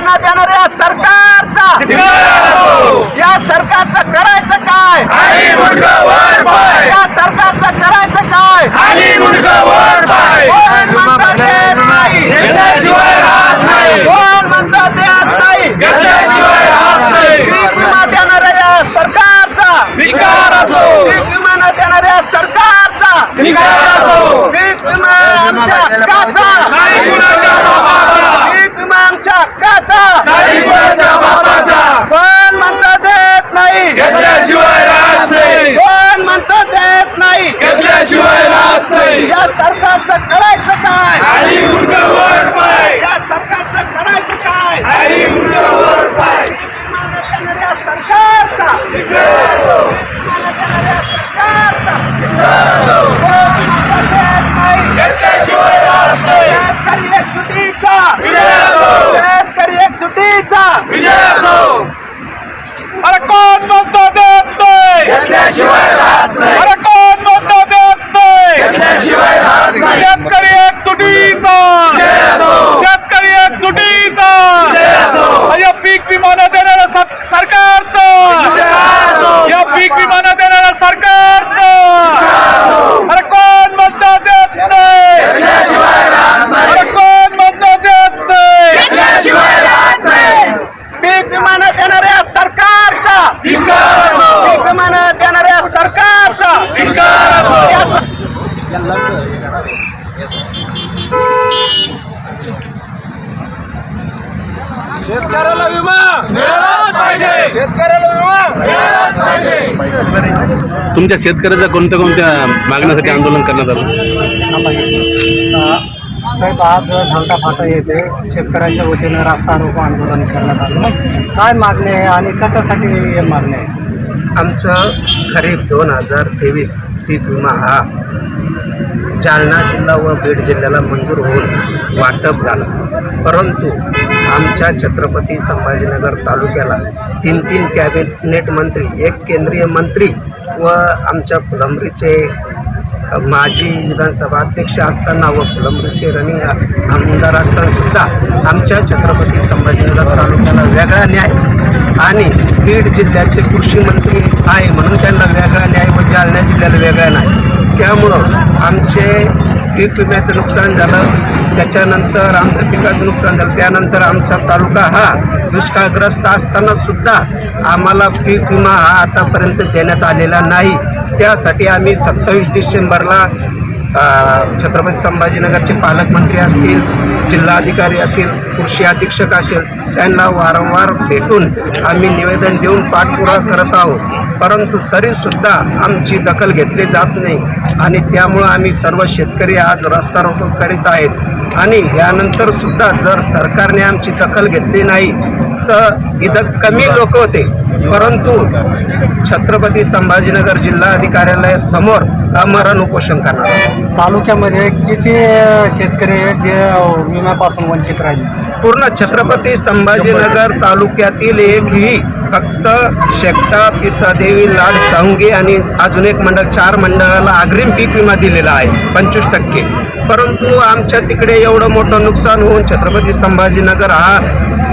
विमा देणाऱ्या सरकारचा. या सरकारचं करायचं काय? या सरकारचं करायचं काय? कोण म्हणतं देत नाही? कोण देत नाही? पीक विमा देणाऱ्या या सरकारचा. पीक विमा न देणाऱ्या सरकारचा पीक विमा आमच्या हक्काचा पीक विमा आमच्या हक्काचा कोण म्हणतं देत नाही. कोण म्हणतं देत नाही या सरकारचं करायचं काय या सरकारचं करायचं काय या सरकारचा शेतकरी एक चुटीचा शेतकरी एक चुटीचा अरे कोण म्हणतो देत नाही अरे कोण म्हणतो देत नाही शेतकरी एक चुटीचा शेतकरी एक चुटीचा या पीक विमा न देणाऱ्या सर- सरकारचं या पीक विमा न देणाऱ्या सरकारचं अरे कोण म्हणतो देत नाही अरे कोण म्हणतो देत नाही पीक विमा न देणाऱ्या सरकारचा पीक विमा न देणाऱ्या सरकारचा याचा- शेतकऱ्याला विमा! शेतकऱ्याला विमा! तुमच्या शेतकऱ्याच्या कोणत्या कोणत्या मागण्यासाठी आंदोलन करण्यात आलं? साहेब आज धावता फाटा येथे शेतकऱ्यांच्या वतीनं रास्ता रोको आंदोलन करण्यात आलं. मग काय मागणी आहे आणि कशासाठी हे मागणी आहे? आमचं खरीप दोन हजार तेवीस पीक विमा हा जालना जिल्हा व बीड जिल्ह्याला मंजूर होऊन वाटप झाला. परंतु आमच्या छत्रपती संभाजीनगर तालुक्याला तीन तीन कॅबिनेट मंत्री एक केंद्रीय मंत्री व आमच्या फुलंब्रीचे माजी विधानसभा अध्यक्ष असताना व फुलंब्रीचे रनिंग आमदार असतानासुद्धा आमच्या छत्रपती संभाजीनगर तालुक्याला वेगळा न्याय आणि बीड जिल्ह्याचे कृषी मंत्री आहे म्हणून त्यांना वेगळा न्याय व जालना जिल्ह्याला वेगळा न्याय. त्यामुळं आमचे पीक विम्याचं नुकसान झालं. त्याच्यानंतर आमचं पिकाचं नुकसान झालं. त्यानंतर आमचा तालुका हा दुष्काळग्रस्त असताना सुद्धा आम्हाला पीक विमा हा आतापर्यंत देण्यात आलेला नाही. त्यासाठी आम्ही सत्तावीस डिसेंबरला छत्रपती संभाजीनगरचे पालकमंत्री असतील जिल्हाधिकारी असेल कृषी अधीक्षक असेल त्यांना वारंवार भेटून आम्ही निवेदन देऊन पाठपुरावा करत आहोत. परंतु तरीसुद्धा आमची दखल घेतली जात नाही. आणि त्यामुळं आम्ही सर्व शेतकरी आज रस्ता रोको करीत आहेत. आणि यानंतरसुद्धा जर सरकारने आमची दखल घेतली नाही तर इथं कमी लोक होते. परंतु छत्रपती संभाजीनगर जिल्हा अधिकार्यालयासमोर आमरण उपोषण करणार. आहोत. तालुक्यामध्ये किती शेतकरी आहेत जे विम्यापासून वंचित राहिले? पूर्ण छत्रपती संभाजीनगर तालुक्यातील एकही फक्त शेकटा पिसादेवी लाड सावंगी आणि अजून एक मंडळ चार मंडळाला अग्रिम पीक विमा दिलेला आहे पंचवीस टक्के. परंतु आमच्या तिकडे एवढं मोठं नुकसान होऊन छत्रपती संभाजीनगर हा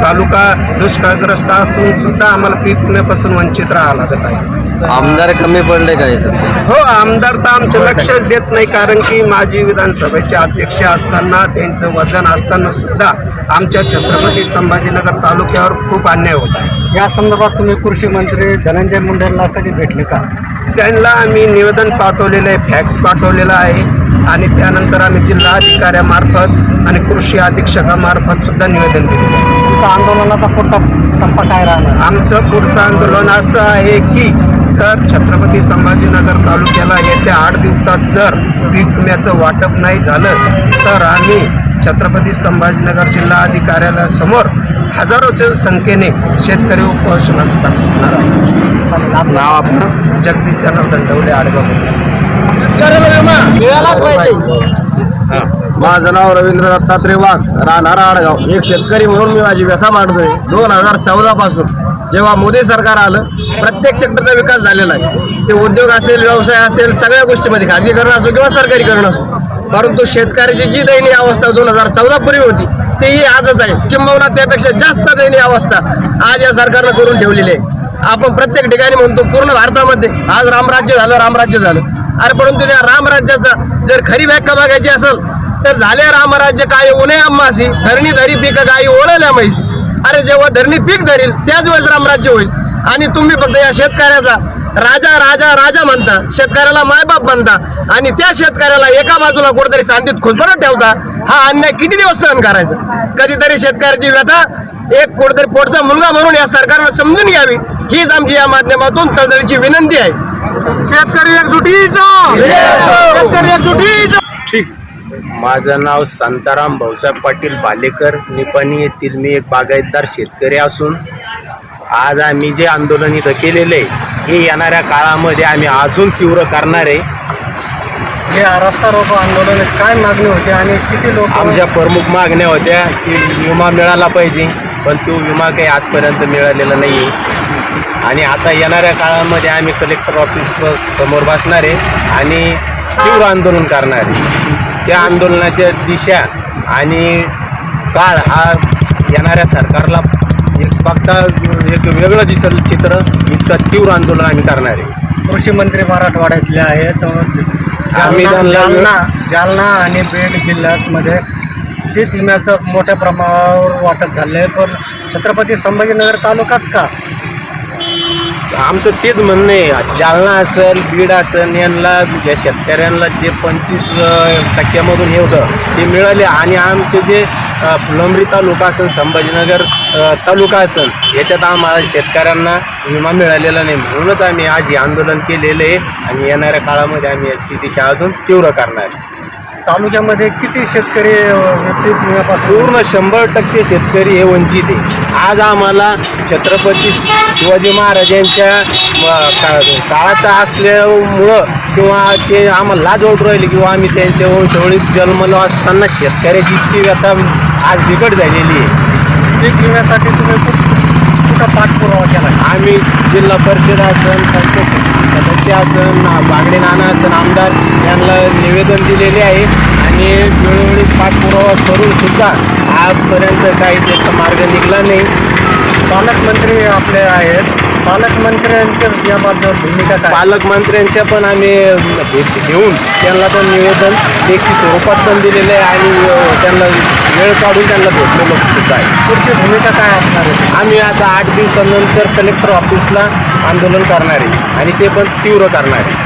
तालुका दुष्काळग्रस्त असून सुद्धा आम्हाला पीक विम्यापासून वंचित राहावं लागत आहे. आमदार कमी पडले का इथं? हो आमदार तर आमचं लक्षच देत नाही कारण की माजी विधानसभेचे अध्यक्ष असताना त्यांचं वजन असताना सुद्धा आमच्या छत्रपती संभाजीनगर तालुक्यावर खूप अन्याय होत आहे. या संदर्भात तुम्ही कृषी मंत्री धनंजय मुंडेंना कधी भेटले का? त्यांना आम्ही निवेदन पाठवलेलं आहे फॅक्स पाठवलेला आहे आणि त्यानंतर आम्ही जिल्हाधिकाऱ्यामार्फत आणि कृषी अधीक्षकामार्फत सुद्धा निवेदन दिलेलं आहे. तुमचा आंदोलनाचा पुढचा टप्पा काय राहणार? आमचं पुढचं आंदोलन असं आहे की जर छत्रपती संभाजीनगर तालुक्याला येत्या आठ दिवसात जर पीक विम्याचं वाटप नाही झालं तर आम्ही छत्रपती संभाजीनगर जिल्हा अधिकाऱ्यालयासमोर हजारोच्या संख्येने शेतकरी उपोषणास बसणार आहे नाव आपलं? जगदीश जनार्दन डवले आडगाव. माझं नाव रवींद्र दत्तात्रय वाघ राहणार आडगाव. एक शेतकरी म्हणून मी माझी व्यथा मांडतोय. दोन हजार चौदा पासून जेव्हा मोदी सरकार आलं प्रत्येक सेक्टरचा विकास झालेला आहे. ते उद्योग असेल व्यवसाय असेल सगळ्या गोष्टीमध्ये खाजगीकरण असो किंवा सरकारीकरण असो. परंतु शेतकऱ्याची जी दयनीय अवस्था दोन हजार चौदा पूर्वी होती तेही आजच आहे. किंबहुना त्यापेक्षा जास्त दयनीय अवस्था आज या सरकारनं करून ठेवलेली आहे. आपण प्रत्येक ठिकाणी म्हणतो पूर्ण भारतामध्ये आज रामराज्य झालं रामराज्य झालं. अरे परंतु त्या रामराज्याचा जर खरी व्याख्या बघायची असेल तर झाले रामराज्य काय उन्हे आम्हासी? धरणी धरी पीक काही ओळल्या म्हैसी. अरे जेव्हा धरणी पीक धरील त्याच वेळेस रामराज्य होईल. आणि तुम्ही फक्त या शेतकऱ्याचा राजा राजा राजा म्हणता. शेतकऱ्याला मायबाप म्हणता. आणि त्या शेतकऱ्याला एका बाजूला कुठेतरी शांतीत खुलपणत ठेवता. हा अन्याय किती दिवस सहन करायचा? कधीतरी शेतकऱ्याची व्यथा एक कुठेतरी पोटचा मुलगा म्हणून या सरकारनं समजून घ्यावी. हीच आमची या माध्यमातून तळतळीची विनंती आहे. शेतकरी एकजुटीचा! शेतकरी एकजुटीचा! ठीक. माझं नाव शांताराम भाऊसाहेब पाटील बालेकर. निपाणी येथील मी एक बागायतदार शेतकरी असून आज आम्ही जे आंदोलन इथं केलेलं आहे हे येणाऱ्या काळामध्ये आम्ही अजून तीव्र करणार आहे. हे रस्ता रोको आंदोलन काय मागणी होती आणि किती लोक आमच्या प्रमुख मागण्या होत्या की विमा मिळाला पाहिजे पण तो विमा काही आजपर्यंत मिळालेला नाही आहे आणि आता येणाऱ्या काळामध्ये आम्ही कलेक्टर ऑफिस समोर बसणार आहे आणि तीव्र आंदोलन करणार आहे. त्या आंदोलनाच्या दिशा आणि काळ हा येणाऱ्या सरकारला एक बघता एक वेगळं दिसेल चित्र इतकं तीव्र आंदोलन आम्ही करणार आहे. कृषी मंत्री मराठवाड्यातले आहेत. आम्ही जालना जालना जालना आणि बीड जिल्ह्यामध्ये पीक विम्याचं मोठ्या प्रमाणावर वाटप झालं आहे पण छत्रपती संभाजीनगर तालुकाच का? आमचं तेच म्हणणं आहे. जालना असेल बीड असेल यांना ज्या शेतकऱ्यांना जे पंचवीस टक्क्यामधून हे होतं ते मिळाले. आणि आमचे जे फुलंबरी तालुका असेल संभाजीनगर तालुका असेल याच्यात आम्हाला शेतकऱ्यांना विमा मिळालेला नाही. म्हणूनच आम्ही आज हे आंदोलन केलेलं आहे. आणि येणाऱ्या काळामध्ये आम्ही याची दिशा अजून तीव्र करणार आहे. तालुक्यामध्ये किती शेतकरी पूर्ण शंभर टक्के शेतकरी हे वंचित आहे. आज आम्हाला छत्रपती शिवाजी महाराजांच्या काळात असल्यामुळं किंवा ते आम्हाला लाज वाटू राहिली किंवा आम्ही त्यांच्या वंशवळीत जन्मलो असताना शेतकऱ्याची इतकी व्यथा आज बिकट झालेली आहे. पीक विम्यासाठी तुम्ही खूप कुठं पाठपुरावा केला? आम्ही जिल्हा परिषद असन पंचायत असन बागडे नाना असन आमदार यांना निवेदन दिलेले आहे. आणि वेळोवेळी पाठपुरावा करूनसुद्धा आजपर्यंत काही त्याचा मार्ग निघाला नाही. पालकमंत्री आपले आहेत. पालकमंत्र्यांच्या याबद्दल भूमिका काय? पालकमंत्र्यांच्या पण आम्ही भेट घेऊन त्यांना पण निवेदन लेखी स्वरूपात पण दिलेलं आहे आणि त्यांना वेळ काढून त्यांना भेटलेलो सुद्धा आहे. पुढची भूमिका काय असणार आहे? आम्ही आता आठ दिवसानंतर कलेक्टर ऑफिसला आंदोलन करणार आहे आणि ते पण तीव्र करणार आहे.